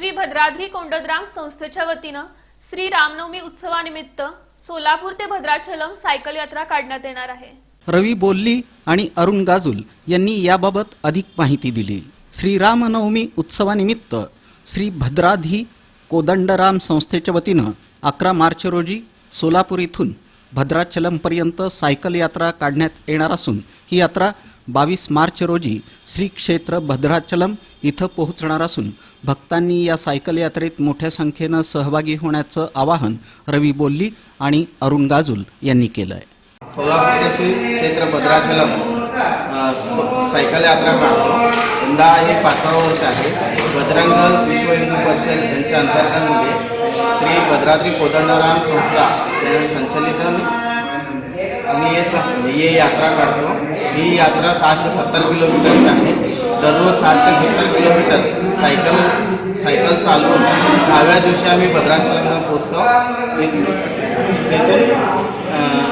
श्री भद्राद्री कोंडद्राम संस्थेच्या वतीनं श्री रामनवमी उत्सवानिमित्त सोलापूर ते भद्राचलम सायकल यात्रा काढण्यात येणार आहे. रवी बोल्ली आणि अरुण गाजुल यांनी याबाबत अधिक माहिती दिली. श्रीरामनवमी उत्सवानिमित्त श्री भद्राधी कोदंडराम संस्थेच्या वतीनं अकरा मार्च रोजी सोलापूर इथून भद्राचलमपर्यंत सायकल यात्रा काढण्यात येणार असून ही यात्रा बावीस मार्च रोजी श्री क्षेत्र भद्राचलम इथं पोहोचणार असून भक्तांनी या सायकल यात्रेत मोठ्या संख्येनं सहभागी होण्याचं आवाहन रवी बोल्ली आणि अरुण गाजुल यांनी केलं आहे क्षेत्र भद्राचलम सायकल यात्रा काढतो. यंदा हे पाचवा वर्ष आहे. बजरंग विश्व हिंदू परिषद यांच्या अंतर्गतमध्ये श्री भद्राद्री कोदंडराम संस्था या संचलित आम्ही हे यात्रा काढतो. ही यात्रा सहाशे सत्तर किलोमीटरची आहे. दररोज साठ ते सत्तर किलोमीटर सायकल सायकल चालवून दहाव्या दिवशी आम्ही भद्राचलमला पोचतो तिथून तिथून